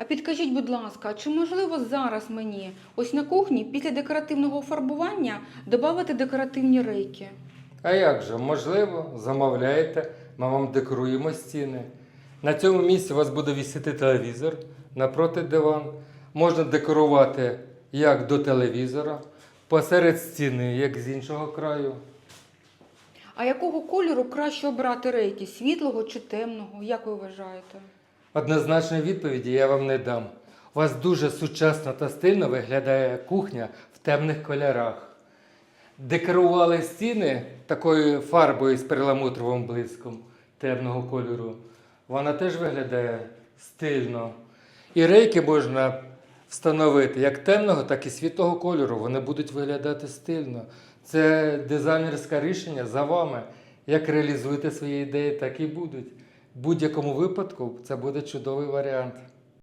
А підкажіть, будь ласка, чи можливо зараз мені ось на кухні після декоративного фарбування додати декоративні рейки? А як же, можливо, замовляєте, ми вам декоруємо стіни. На цьому місці у вас буде вісіти телевізор напроти диван. Можна декорувати як до телевізора, посеред стіни, як з іншого краю. А якого кольору краще обрати рейки? Світлого чи темного? Як ви вважаєте? Однозначної відповіді я вам не дам. У вас дуже сучасно та стильно виглядає кухня в темних кольорах. Декорували стіни такою фарбою з перламутровим блиском темного кольору. Вона теж виглядає стильно. І рейки можна встановити як темного, так і світлого кольору. Вони будуть виглядати стильно. Це дизайнерське рішення за вами. Як реалізуєте свої ідеї, так і будуть. Будь-якому випадку це буде чудовий варіант.